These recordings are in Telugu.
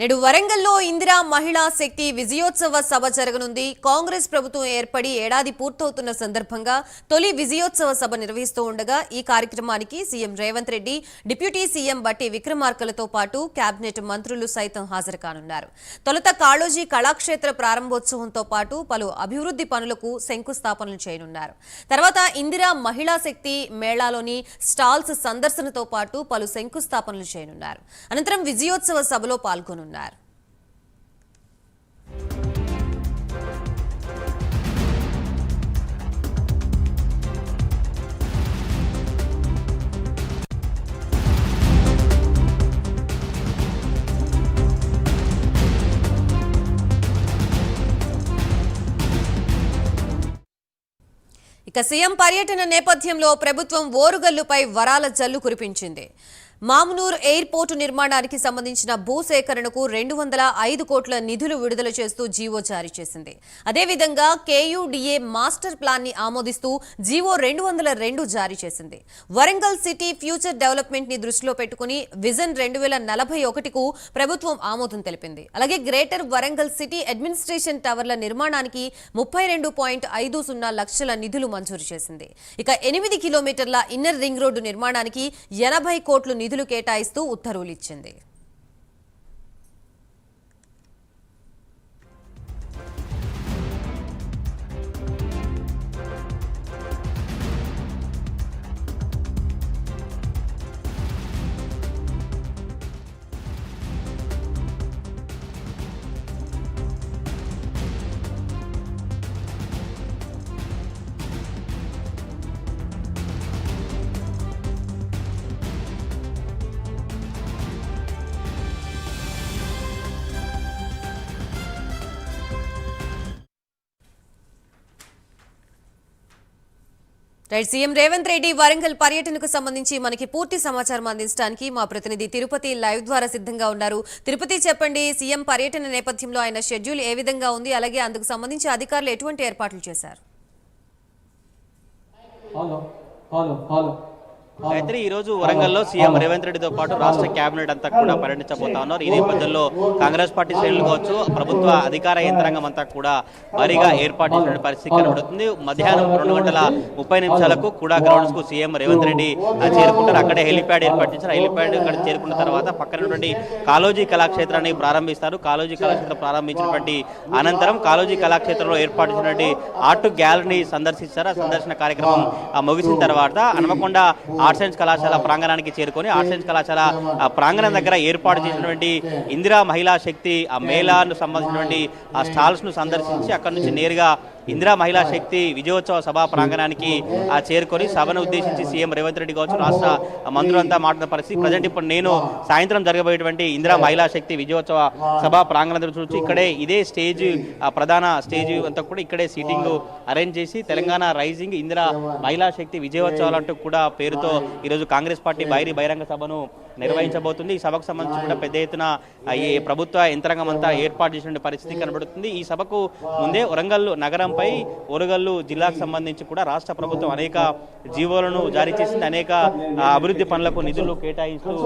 నేడు వరంగల్లో ఇందిరా మహిళా శక్తి విజయోత్సవ సభ జరగనుంది. కాంగ్రెస్ ప్రభుత్వం ఏర్పడి ఏడాది పూర్తవుతున్న సందర్భంగా తొలి విజయోత్సవ సభ నిర్వహిస్తూ ఉండగా ఈ కార్యక్రమానికి CM Revanth Reddy deputy CM Batti విక్రమార్కలతో పాటు కేబినెట్ మంత్రులు సైతం హాజరు కానున్నారు తొలుత కాళోజీ కళాక్షేత్ర ప్రారంభోత్సవంతో పాటు పలు అభివృద్ధి పనులకు శంకుస్థాపనలు చేయనున్నారు. తర్వాత ఇందిరా మహిళా శక్తి మేళాలోని స్టాల్స్ సందర్శనతో పాటు పలు శంకుస్థాపనలు చేయనున్నారు. అనంతరం విజయోత్సవ సభలో పాల్గొనున్నారు. ఇక సీఎం పర్యటన నేపథ్యంలో ప్రభుత్వం ఓరుగల్లుపై వరాల జల్లు కురిపించింది. మామునూర్ ఎయిర్పోర్టు నిర్మాణానికి సంబంధించిన భూసేకరణకు రెండు వందల ఐదు కోట్ల నిధులు విడుదల చేస్తూ జీవో జారీ చేసింది. అదేవిధంగా కేయూడిఏ మాస్టర్ ప్లాన్ని ఆమోదిస్తూ జీవో రెండు వందల రెండు జారీ చేసింది. వరంగల్ సిటీ ఫ్యూచర్ డెవలప్మెంట్ని దృష్టిలో పెట్టుకుని విజన్ రెండు వేల నలభై ఒకటికు ప్రభుత్వం ఆమోదం తెలిపింది. అలాగే గ్రేటర్ వరంగల్ సిటీ అడ్మినిస్ట్రేషన్ టవర్ల నిర్మాణానికి ముప్పై రెండు పాయింట్ ఐదు సున్నా లక్షల నిధులు మంజూరు చేసింది. ఇక ఎనిమిది కిలోమీటర్ల ఇన్నర్ రింగ్ రోడ్డు నిర్మాణానికి ఎనభై కోట్లు నిధులు కేటాయిస్తూ ఉత్తర్వులు రైట్ సీఎం రేవంత్ రెడ్డి వరంగల్ పర్యటనకు సంబంధించి మనకి పూర్తి సమాచారం అందించడానికి మా ప్రతినిధి తిరుపతి లైవ్ ద్వారా సిద్ధంగా ఉన్నారు. తిరుపతి చెప్పండి సీఎం పర్యటన నేపథ్యంలో ఆయన షెడ్యూల్ ఏ విధంగా ఉంది? అలాగే అందుకు సంబంధించి అధికారులు ఎటువంటి ఏర్పాట్లు చేశారు? హలో హలో హలో అయితే ఈ రోజు వరంగల్లో సీఎం రేవంత్ రెడ్డితో పాటు రాష్ట్ర కేబినెట్ అంతా కూడా పర్యటించబోతా ఉన్నారు. ఈ నేపథ్యంలో కాంగ్రెస్ పార్టీ శ్రేణులు కావచ్చు ప్రభుత్వ అధికార యంత్రాంగం అంతా కూడా భారీగా ఏర్పాటు చేసిన పరిస్థితి కనబడుతుంది మధ్యాహ్నం రెండు గంటల ముప్పై నిమిషాలకు కూడా గ్రౌండ్స్కు సీఎం రేవంత్ రెడ్డి చేరుకుంటారు. అక్కడే హెలిప్యాడ్ ఏర్పాటు చేశారు. హెలిప్యాడ్ ఇక్కడ చేరుకున్న తర్వాత పక్కనటువంటి కాలోజీ కళాక్షేత్రాన్ని ప్రారంభిస్తారు. కాలోజీ కళాక్షేత్రం ప్రారంభించినటువంటి అనంతరం కాలోజీ కళాక్షేత్రంలో ఏర్పాటు చేసినటువంటి ఆర్ట్ గ్యాలరీని సందర్శిస్తారు. ఆ సందర్శన కార్యక్రమం ముగిసిన తర్వాత హనుమకొండ ఆర్ట్స్ సైన్స్ కళాశాల ప్రాంగణానికి చేరుకొని ఆర్ట్స్ సైన్స్ కళాశాల ఆ, ప్రాంగణం దగ్గర ఏర్పాటు చేసినటువంటి ఇందిరా మహిళా శక్తి ఆ మేళాను సంబంధించినటువంటి ఆ స్టాల్స్ను సందర్శించి అక్కడ నుంచి నేరుగా ఇందిరా మహిళా శక్తి విజయోత్సవ సభా ప్రాంగణానికి చేరుకొని సభను ఉద్దేశించి సీఎం రేవంత్ రెడ్డి కావచ్చు రాష్ట్ర మంత్రులంతా మాట్లాడిన పరిస్థితి. ప్రజెంట్ ఇప్పుడు నేను సాయంత్రం జరగబోయేటువంటి ఇందిరా మహిళా శక్తి విజయోత్సవ సభా ప్రాంగణం చూసి ఇక్కడే ఇదే స్టేజ్ ప్రధాన స్టేజ్ అంతా కూడా ఇక్కడే సీటింగ్ అరేంజ్ చేసి తెలంగాణ రైజింగ్ ఇందిరా మహిళా శక్తి విజయోత్సవాలు అంటూ కూడా పేరుతో ఈరోజు కాంగ్రెస్ పార్టీ బైరి బహిరంగ సభను నిర్వహించబోతుంది. ఈ సభకు సంబంధించి కూడా పెద్ద ఎత్తున ఈ ప్రభుత్వ యంత్రాంగం అంతా ఏర్పాటు చేసిన పరిస్థితి కనబడుతుంది. ఈ సభకు ముందే వరంగల్లు నగరంపై వరంగల్లు జిల్లాకు సంబంధించి కూడా రాష్ట్ర ప్రభుత్వం అనేక జీవోలను జారీ చేసింది. అనేక అభివృద్ధి పనులకు నిధులు కేటాయిస్తూ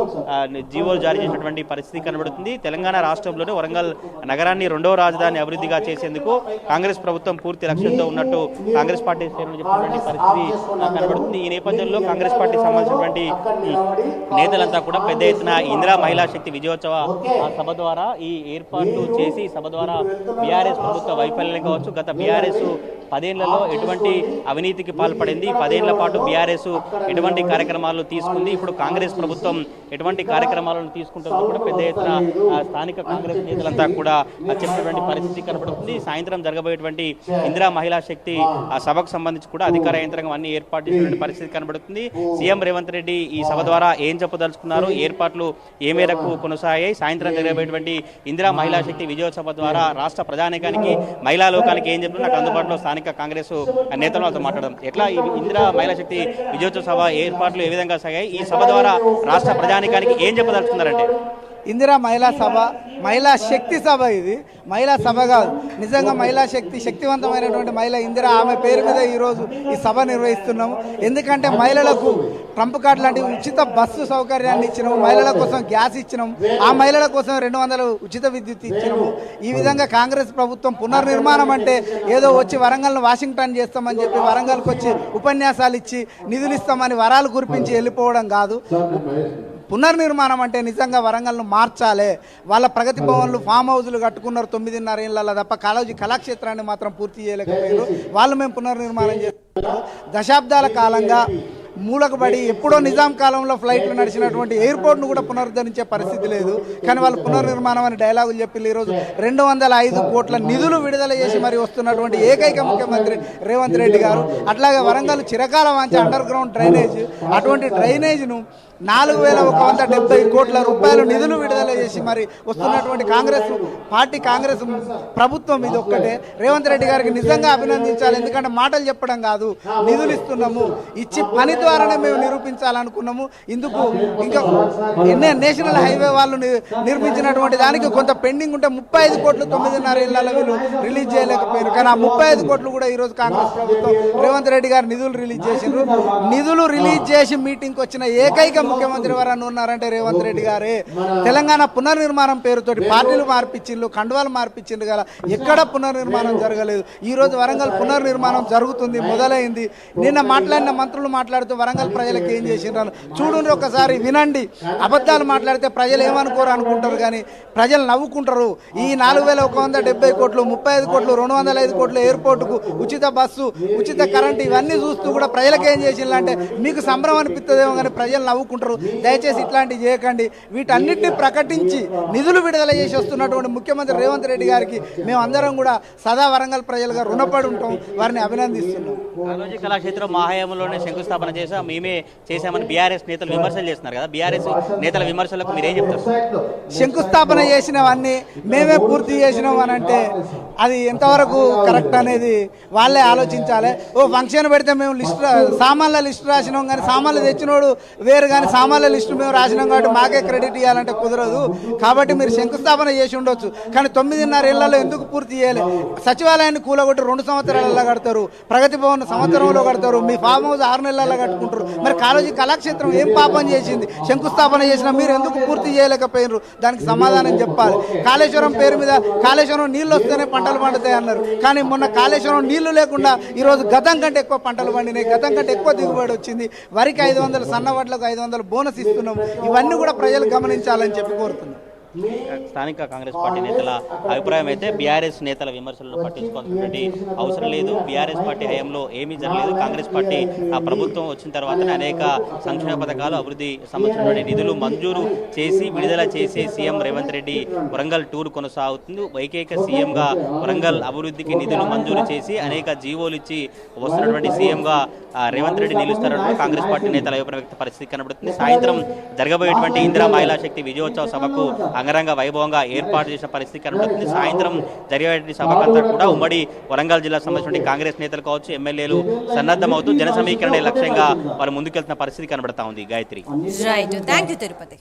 జీవోలు జారీ చేసినటువంటి పరిస్థితి కనబడుతుంది. తెలంగాణ రాష్ట్రంలోనే వరంగల్ నగరాన్ని రెండవ రాజధాని అభివృద్ధిగా చేసేందుకు కాంగ్రెస్ ప్రభుత్వం పూర్తి లక్ష్యంతో ఉన్నట్టు కాంగ్రెస్ పార్టీ శ్రేణులు చెప్పినటువంటి పరిస్థితి కనబడుతుంది. ఈ నేపథ్యంలో కాంగ్రెస్ పార్టీ సంబంధించినటువంటి నేతలంతా కూడా పెద్ద ఎత్తున ఇందిరా మహిళా శక్తి విజయోత్సవ ఆ, సభ ద్వారా ఈ ఏర్పాట్లు చేసి సభ ద్వారా బీఆర్ఎస్ ప్రభుత్వ వైఫల్యం కావచ్చు గత బీఆర్ఎస్ పదేళ్ళలో ఎటువంటి అవినీతికి పాల్పడింది. పదేళ్ళ పాటు బీఆర్ఎస్ ఎటువంటి కార్యక్రమాలు తీసుకుంది. ఇప్పుడు కాంగ్రెస్ ప్రభుత్వం ఎటువంటి కార్యక్రమాలను తీసుకుంటుందో కూడా పెద్ద ఎత్తున స్థానిక కాంగ్రెస్ నేతలంతా కూడా చెప్పినటువంటి పరిస్థితి కనబడుతుంది సాయంత్రం జరగబోయేటువంటి ఇందిరా మహిళా శక్తి ఆ సభకు సంబంధించి కూడా అధికార యంత్రాంగం అన్ని ఏర్పాటు చేసినటువంటి పరిస్థితి కనబడుతుంది. సీఎం రేవంత్ రెడ్డి ఈ సభ ద్వారా ఏం చెప్పదలుచుకున్నారు? ఏర్పాట్లు ఏ మేరకు కొనసాగాయి? సాయంత్రం జరగబోయేటువంటి ఇందిరా మహిళా శక్తి విజయోత్సవ ద్వారా రాష్ట్ర ప్రజానికానికి మహిళా లోకానికి ఏం చెప్తున్నారు? నాకు అందుబాటులో స్థానిక కాంగ్రెస్ నేతలు వాళ్ళతో మాట్లాడడం. ఎట్లా ఇందిరా మహిళా శక్తి విజయోత్సవ సభ ఏర్పాట్లు ఏ విధంగా సాగాయి? ఈ సభ ద్వారా రాష్ట్ర ప్రజానికానికి ఏం చెప్పదలుచుకున్నారంటే? ఇందిరా మహిళా సభ మహిళా శక్తి సభ ఇది. మహిళా సభ కాదు. నిజంగా మహిళా శక్తి శక్తివంతమైనటువంటి మహిళ ఇందిరా ఆమె పేరు మీద ఈరోజు ఈ సభ నిర్వహిస్తున్నాము. ఎందుకంటే మహిళలకు ట్రంప్ కార్డు లాంటి ఉచిత బస్సు సౌకర్యాన్ని ఇచ్చినాము. మహిళల కోసం గ్యాస్ ఇచ్చినాము. ఆ మహిళల కోసం రెండు వందలు ఉచిత విద్యుత్ ఇచ్చినాము. ఈ విధంగా కాంగ్రెస్ ప్రభుత్వం పునర్నిర్మాణం అంటే ఏదో వచ్చి వరంగల్ను వాషింగ్టన్ చేస్తామని చెప్పి వరంగల్కి వచ్చి ఉపన్యాసాలు ఇచ్చి నిధులు ఇస్తామని వరాలు కురిపించి వెళ్ళిపోవడం కాదు. పునర్నిర్మాణం అంటే నిజంగా వరంగల్ను మార్చాలి. వాళ్ళ ప్రగతి భవన్లు ఫామ్ హౌస్లు కట్టుకున్నారు తొమ్మిదిన్నర ఏళ్ళ తప్ప కాలేజీ కళాక్షేత్రాన్ని మాత్రం పూర్తి చేయలేకపోయారు. వాళ్ళు మేము పునర్నిర్మాణం చేస్తున్నాము దశాబ్దాల కాలంగా మూలకబడి ఎప్పుడో నిజాం కాలంలో ఫ్లైట్లు నడిచినటువంటి ఎయిర్పోర్ట్ను కూడా పునరుద్ధరించే పరిస్థితి లేదు. కానీ వాళ్ళు పునర్నిర్మాణం అని డైలాగులు చెప్పి ఈరోజు. రెండు వందల ఐదు కోట్ల నిధులు విడుదల చేసి మరి వస్తున్నటువంటి ఏకైక ముఖ్యమంత్రి రేవంత్ రెడ్డి గారు. అట్లాగే వరంగల్ చిరకాల వాంచే అండర్ గ్రౌండ్ డ్రైనేజ్. అటువంటి డ్రైనేజ్ను నాలుగు వేల ఒక వంద డెబ్బై కోట్ల రూపాయలు నిధులు విడుదల చేసి మరి వస్తున్నటువంటి కాంగ్రెస్ పార్టీ కాంగ్రెస్ ప్రభుత్వం ఇది ఒక్కటే. రేవంత్ రెడ్డి గారికి నిజంగా అభినందించాలి. ఎందుకంటే మాటలు చెప్పడం కాదు. నిధులు ఇస్తున్నాము. ఇచ్చి పని ద్వారానే మేము నిరూపించాలనుకున్నాము. ఇందుకు ఇంకా ఎన్నే నేషనల్ హైవే వాళ్ళు నిర్మించినటువంటి దానికి కొంత పెండింగ్ ఉంటే ముప్పై ఐదు కోట్లు తొమ్మిదిన్నర ఇళ్ళ వీళ్ళు రిలీజ్ చేయలేకపోయారు. కానీ ఆ ముప్పై ఐదు కోట్లు కూడా ఈరోజు కాంగ్రెస్ ప్రభుత్వం రేవంత్ రెడ్డి గారు నిధులు రిలీజ్ చేసిండ్రు. నిధులు రిలీజ్ చేసి మీటింగ్కి వచ్చిన ఏకైక ముఖ్యమంత్రి ఎవరన్నా ఉన్నారంటే రేవంత్ రెడ్డి గారే. తెలంగాణ పునర్నిర్మాణం పేరుతోటి పార్టీలు మార్పిచ్చిండ్రు కండువాలు మార్పించిండ్రు కదా. ఎక్కడ పునర్నిర్మాణం జరగలేదు. ఈ రోజు వరంగల్ పునర్నిర్మాణం జరుగుతుంది మొదలైంది. నిన్న మాట్లాడిన మంత్రులు మాట్లాడుతూ వరంగల్ ప్రజలకు ఏం చేసిండ్రు చూడండి ఒకసారి వినండి. అబద్ధాలు మాట్లాడితే ప్రజలు ఏమనుకోరు అనుకుంటారు కానీ ప్రజలు నవ్వుకుంటారు. ఈ నాలుగు వేల ఒక వంద డెబ్బై కోట్లు ముప్పై ఐదు కోట్లు రెండు వందల ఐదు కోట్లు ఎయిర్పోర్టుకు ఉచిత బస్సు ఉచిత కరెంట్ ఇవన్నీ చూస్తూ కూడా ప్రజలకు ఏం చేసిండ్రు అంటే మీకు సంబరం అనిపిస్తుందేమో కానీ ప్రజలు నవ్వుకుంటారు. దయచేసి ఇట్లాంటివి చేయకండి. వీటన్నిటిని ప్రకటించి నిధులు విడుదల చేసి వస్తున్నటువంటి ముఖ్యమంత్రి రేవంత్ రెడ్డి గారికి మేము అందరం కూడా సదా వరంగల్ ప్రజలుగా రుణపడి ఉంటాం. వారిని అభినందిస్తున్నాం. కళాక్షేత్రం మహాయంలోనే శంకుస్థాపన చేసాం మేమే చేశామని బీఆర్ఎస్ నేతలు విమర్శలు చేస్తున్నారు కదా. బీఆర్ఎస్ నేతల విమర్శలకు మీరేం చెప్తారు? శంకుస్థాపన చేసినవన్నీ మేమే పూర్తి చేసినాం అని అంటే అది ఎంతవరకు కరెక్ట్ అనేది వాళ్ళే ఆలోచించాలి. ఓ ఫంక్షన్ పెడితే మేము లిస్ట్ సామాన్ల లిస్ట్ రాసినాం కానీ సామాన్లు తెచ్చినోడు వేరు కానీ సామాన్ల లిస్ట్ మేము రాసినాం కాబట్టి మాకే క్రెడిట్ ఇవ్వాలంటే కుదరదు. కాబట్టి మీరు శంకుస్థాపన చేసి ఉండొచ్చు. కానీ తొమ్మిదిన్నర ఇళ్ళలో ఎందుకు పూర్తి చేయాలి? సచివాలయాన్ని కూలగొట్టి రెండు సంవత్సరాలలో కడతారు. ప్రగతి భవన్ సంవత్సరంలో కడతారు. మీ ఫామ్ హౌస్ ఆరు నెలల్లో పెట్టుకుంటారు మరి కాలేజీ కళాక్షేత్రం ఏం పాపం చేసింది? శంకుస్థాపన చేసినా మీరు ఎందుకు పూర్తి చేయలేకపోయినారు? దానికి సమాధానం చెప్పాలి. కాళేశ్వరం పేరు మీద కాళేశ్వరం నీళ్ళు వస్తేనే పంటలు పండుతాయి అన్నారు. కానీ మొన్న కాళేశ్వరం నీళ్ళు లేకుండా ఈరోజు గతం కంటే ఎక్కువ పంటలు పండినాయి. గతం కంటే ఎక్కువ దిగుబడి వచ్చింది. వరికి ఐదు వందలు సన్నవడ్లకు ఐదు వందలు బోనస్ ఇస్తున్నాం. ఇవన్నీ కూడా ప్రజలు గమనించాలని చెప్పి కోరుతున్నాం. స్థానిక కాంగ్రెస్ పార్టీ నేతల అభిప్రాయం అయితే బీఆర్ఎస్ నేతల విమర్శలను పట్టించుకోవాల్సినటువంటి అవసరం లేదు. బీఆర్ఎస్ పార్టీ హయాంలో ఏమీ జరగలేదు. కాంగ్రెస్ పార్టీ ఆ ప్రభుత్వం వచ్చిన తర్వాతనే అనేక సంక్షేమ పథకాలు అభివృద్ధి సంబంధించినటువంటి నిధులు మంజూరు చేసి విడుదల చేసి సీఎం రేవంత్ రెడ్డి వరంగల్ టూర్ కొనసాగుతుంది. ఏకైక సీఎంగా వరంగల్ అభివృద్ధికి నిధులు మంజూరు చేసి అనేక జీవోలు ఇచ్చి వస్తున్నటువంటి సీఎంగా రేవంత్ రెడ్డి నిలుస్తారని కాంగ్రెస్ పార్టీ నేతల అభిప్రాయ పరిస్థితి కనబడుతుంది. సాయంత్రం జరగబోయేటువంటి ఇందిరా మహిళా శక్తి విజయోత్సవ సభకు అంగరంగ వైభవంగా ఏర్పాటు చేసిన పరిస్థితి కనబడుతుంది సాయంత్రం జరిగేటువంటి సభకంతా కూడా ఉమ్మడి వరంగల్ జిల్లా సంబంధించిన కాంగ్రెస్ నేతలు కావచ్చు ఎమ్మెల్యేలు సన్నద్ధమవుతూ జన సమీకరణ లక్ష్యంగా వారు ముందుకెళ్తున్న పరిస్థితి కనబడతా ఉంది. Gayathri. Right thank you Tirupati